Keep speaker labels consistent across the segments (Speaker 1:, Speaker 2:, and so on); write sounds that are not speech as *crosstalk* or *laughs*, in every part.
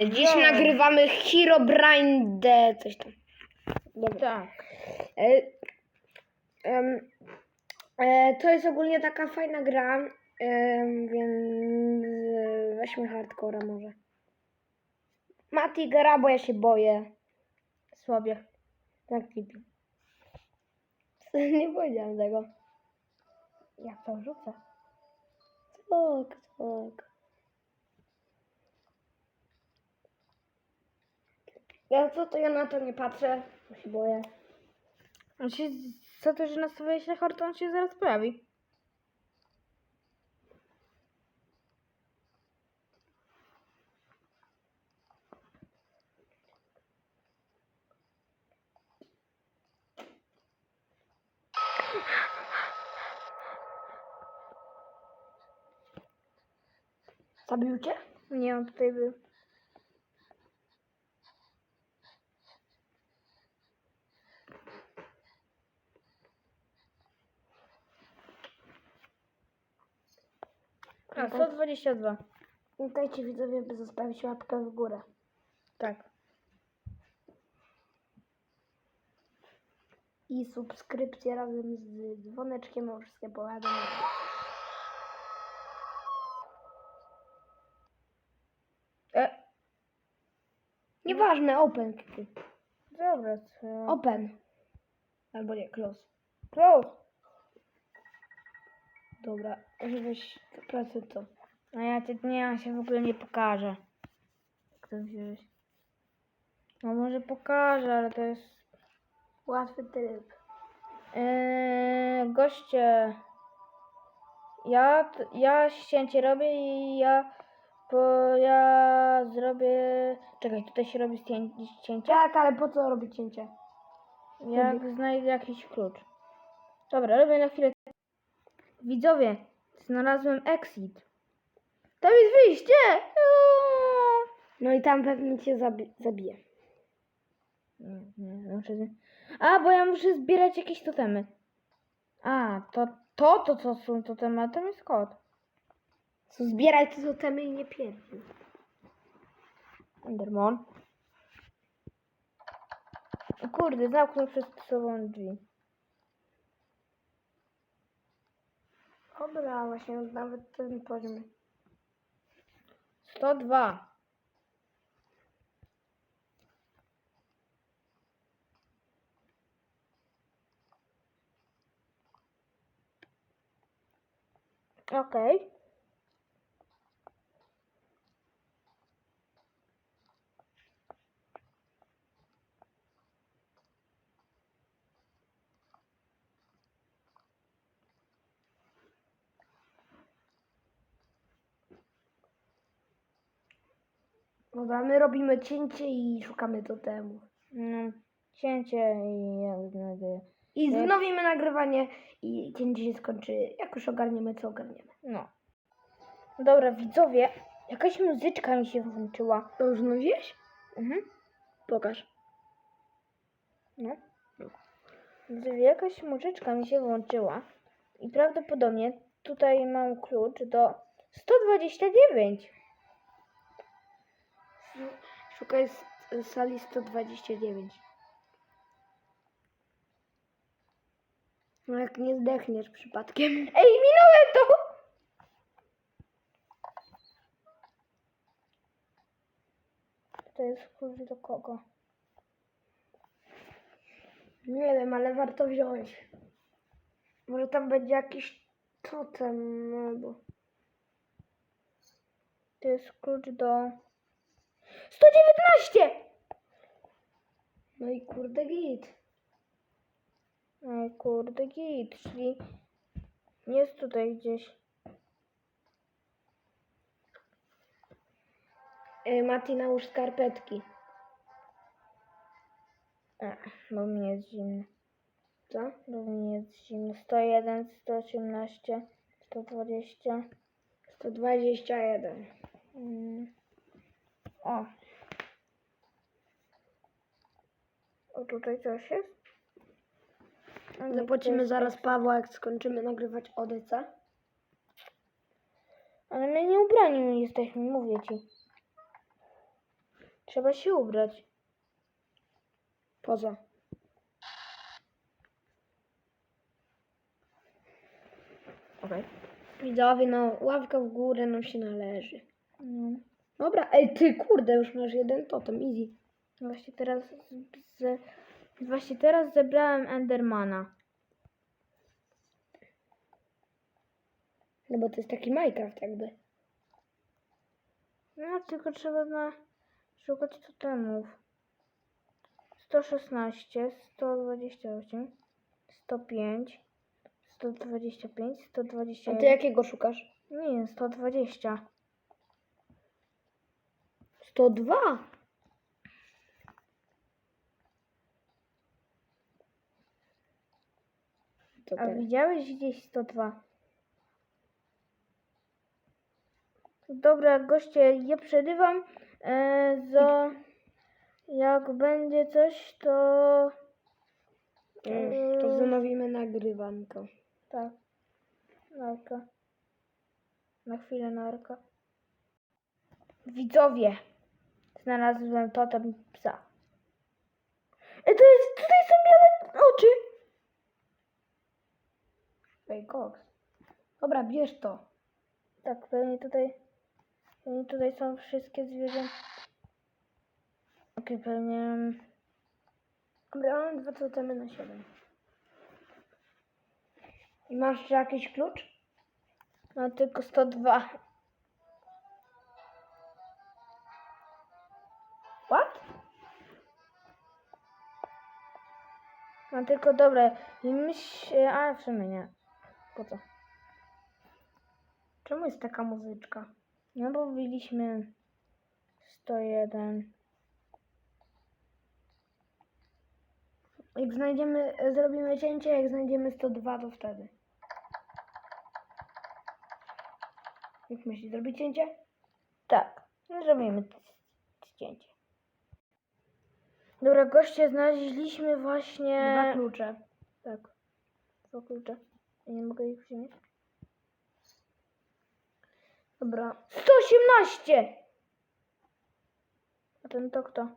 Speaker 1: Dziś nagrywamy Herobrine coś tam. Dobra.
Speaker 2: Tak.
Speaker 1: E, em, e, to jest ogólnie taka fajna gra, em, więc e, weźmy hardcora może. Mati gra, bo ja się boję.
Speaker 2: Słabie.
Speaker 1: Tak, Kitty. *laughs* Nie powiedziałam tego.
Speaker 2: Jak to rzucę?
Speaker 1: Spoko, spoko. Ja co to ja na to nie patrzę, bo się boję.
Speaker 2: On się, co to, że nastawiłeś na hard, on się zaraz pojawi.
Speaker 1: Zabił cię?
Speaker 2: Nie, on tutaj był. A, 122.
Speaker 1: Pamiętajcie widzowie, by zostawić łapkę w górę.
Speaker 2: Tak.
Speaker 1: I subskrypcję razem z dzwoneczkiem o wszystkie powiadomienia.
Speaker 2: E,
Speaker 1: Nieważne, open.
Speaker 2: Dobra, co?
Speaker 1: Open. Albo nie, close.
Speaker 2: Close.
Speaker 1: Dobra, żebyś pracę to.
Speaker 2: A ja cię, nie, ja się w ogóle nie pokażę. Jak to wziąłeś? No może pokażę, ale to jest...
Speaker 1: Łatwy tryb.
Speaker 2: Eee, goście, ja, ja ścięcie robię i ja, bo ja zrobię, czekaj, tutaj się robi ścię, ścięcie,
Speaker 1: Tak, ale po co robić cięcie?
Speaker 2: jak znajdę jakiś klucz. Dobra, robię na chwilę. Widzowie, znalazłem exit. Tam jest wyjście!
Speaker 1: No i tam pewnie cię zabi zabije.
Speaker 2: A, bo ja muszę zbierać jakieś totemy. A, to, to, to co są totemy, a tam jest kod.
Speaker 1: Co zbieraj te totemy i nie pierdol.
Speaker 2: Enderman. Kurde, zamknął przed sobą drzwi.
Speaker 1: Dobra, właśnie nawet ten poziom.
Speaker 2: 102. Okej.
Speaker 1: Dobra, my robimy cięcie i szukamy totemu.
Speaker 2: No, cięcie i ja znajdę.
Speaker 1: I wznowimy nagrywanie i cięcie się skończy, jak już ogarniemy, co ogarniemy.
Speaker 2: No. Dobra, widzowie, jakaś muzyczka mi się włączyła.
Speaker 1: To już wznowiłeś?
Speaker 2: Mhm.
Speaker 1: Pokaż.
Speaker 2: No. Widzowie, jakaś muzyczka mi się włączyła. I prawdopodobnie tutaj mam klucz do 129.
Speaker 1: Szukaj sali 129. No jak nie zdechniesz przypadkiem. *laughs*
Speaker 2: Ej, minąłem to! To jest klucz do kogo?
Speaker 1: Nie wiem, ale warto wziąć. Może tam będzie jakiś totem albo...
Speaker 2: To jest klucz do... 119!
Speaker 1: No i kurde git.
Speaker 2: Ej, kurde git, czyli jest tutaj gdzieś.
Speaker 1: Y, Mati nałóż skarpetki.
Speaker 2: A, bo mi jest zimno.
Speaker 1: Co?
Speaker 2: Bo mi jest zimno. 101, 118, 120.
Speaker 1: 121.
Speaker 2: Mm. O. O, tutaj coś jest? A nie,
Speaker 1: Zapłacimy
Speaker 2: tutaj
Speaker 1: zaraz Pawła, jak skończymy nagrywać Odyca.
Speaker 2: Ale my nie ubrani jesteśmy, mówię ci. Trzeba się ubrać.
Speaker 1: Poza.
Speaker 2: Okej.
Speaker 1: Widzowie, no ławka w górę nam się należy.
Speaker 2: No.
Speaker 1: Dobra, ej ty kurde, już masz jeden totem, easy.
Speaker 2: Właśnie teraz z, z, właśnie teraz zebrałem Endermana.
Speaker 1: No bo to jest taki Minecraft jakby.
Speaker 2: No tylko trzeba na szukać totemów. 116, 128, 105, 125,
Speaker 1: A
Speaker 2: 121.
Speaker 1: ty jakiego szukasz?
Speaker 2: Nie, 120.
Speaker 1: 102.
Speaker 2: A
Speaker 1: teraz?
Speaker 2: widziałeś gdzieś 102? Dobra, goście, ja przerywam. E, zo, jak będzie coś, to.
Speaker 1: Mm, To zanowimy nagrywanko.
Speaker 2: Tak. Narka. Na chwilę narka. Widzowie. Znalazłem totem psa. E, to jest, tutaj są białe oczy.
Speaker 1: Koks. Dobra, bierz to.
Speaker 2: Tak, pewnie tutaj, pewnie tutaj są wszystkie zwierzęta. Okej, pewnie.
Speaker 1: Dobra, mam dwa totemy na 7. I masz jakiś klucz?
Speaker 2: No tylko 102.
Speaker 1: What?
Speaker 2: No tylko dobre. Myśl, a w sumie nie. Po co?
Speaker 1: Czemu jest taka muzyczka?
Speaker 2: No bo biliśmy 101.
Speaker 1: Jak znajdziemy, zrobimy cięcie, jak znajdziemy 102, to wtedy. Jak myślisz, zrobić cięcie?
Speaker 2: Tak, no zrobimy c- zdjęcie. Dobra, goście, znaleźliśmy właśnie...
Speaker 1: Dwa klucze.
Speaker 2: Tak. Dwa klucze. Ja nie mogę ich wziąć.
Speaker 1: Dobra.
Speaker 2: 118! A ten to kto?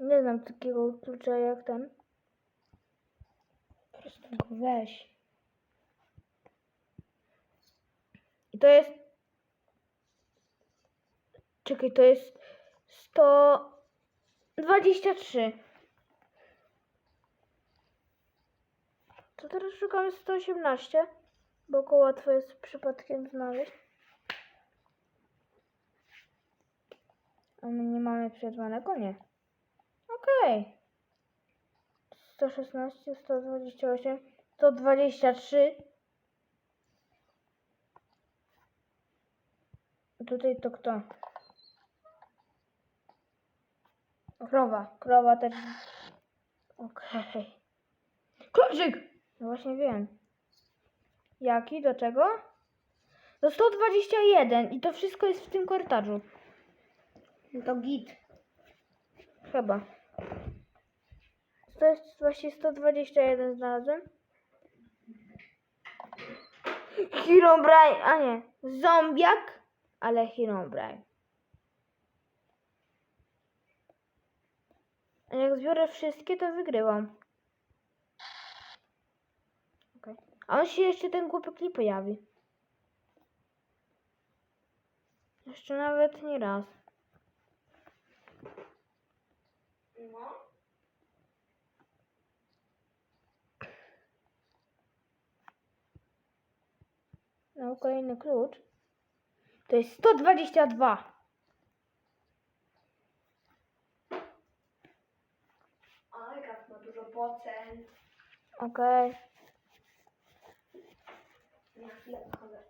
Speaker 2: Nie znam takiego klucza jak ten.
Speaker 1: Po prostu go weź.
Speaker 2: I to jest... Czekaj, to jest 123. To teraz szukamy 118, bo go łatwo jest przypadkiem znaleźć. A my nie mamy przerwanego? Nie. Okej. 116, 128, 123. Tutaj to kto?
Speaker 1: Krowa.
Speaker 2: Krowa też. Okej.
Speaker 1: Kluczyk!
Speaker 2: No właśnie wiem. Jaki? Do czego? Do 121 i to wszystko jest w tym korytarzu.
Speaker 1: No to git.
Speaker 2: Chyba. To jest właśnie 121 znalazłem. Herobrine, a nie, zombiak, ale Herobrine. A jak zbiorę wszystkie, to wygrywam. Okej. A on się jeszcze ten głupek nie pojawi. Jeszcze nawet nie raz.
Speaker 1: No.
Speaker 2: No, kolejny klucz. To jest 122.
Speaker 1: Minecraft ma dużo procent.
Speaker 2: Okej.
Speaker 1: Na chwilę wychodzę.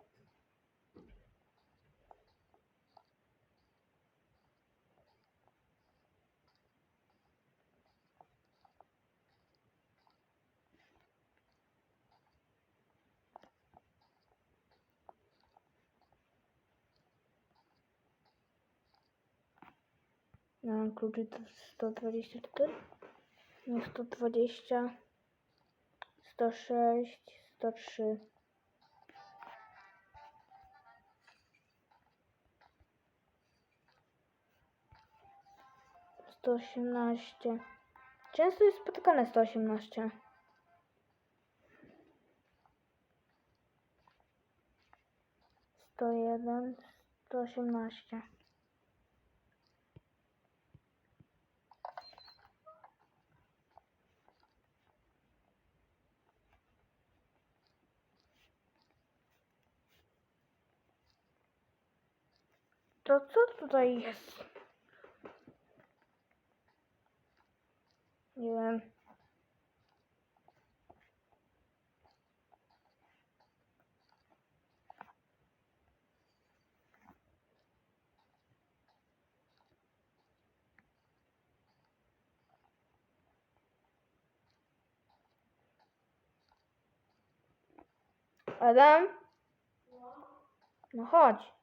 Speaker 2: Ja mam kluczy to 124. No 120. 106. 103. 118. Często jest spotykane 118. Sto jeden, sto osiemnaście. To co tutaj jest? Nie wiem. Adam? No chodź.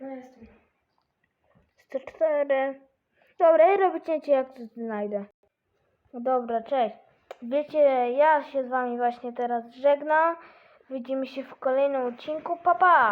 Speaker 1: No jestem.
Speaker 2: 104. Dobra, ja robię cięcie jak coś znajdę. No dobra, cześć. Wiecie, ja się z wami właśnie teraz żegnam. Widzimy się w kolejnym odcinku. Pa, pa!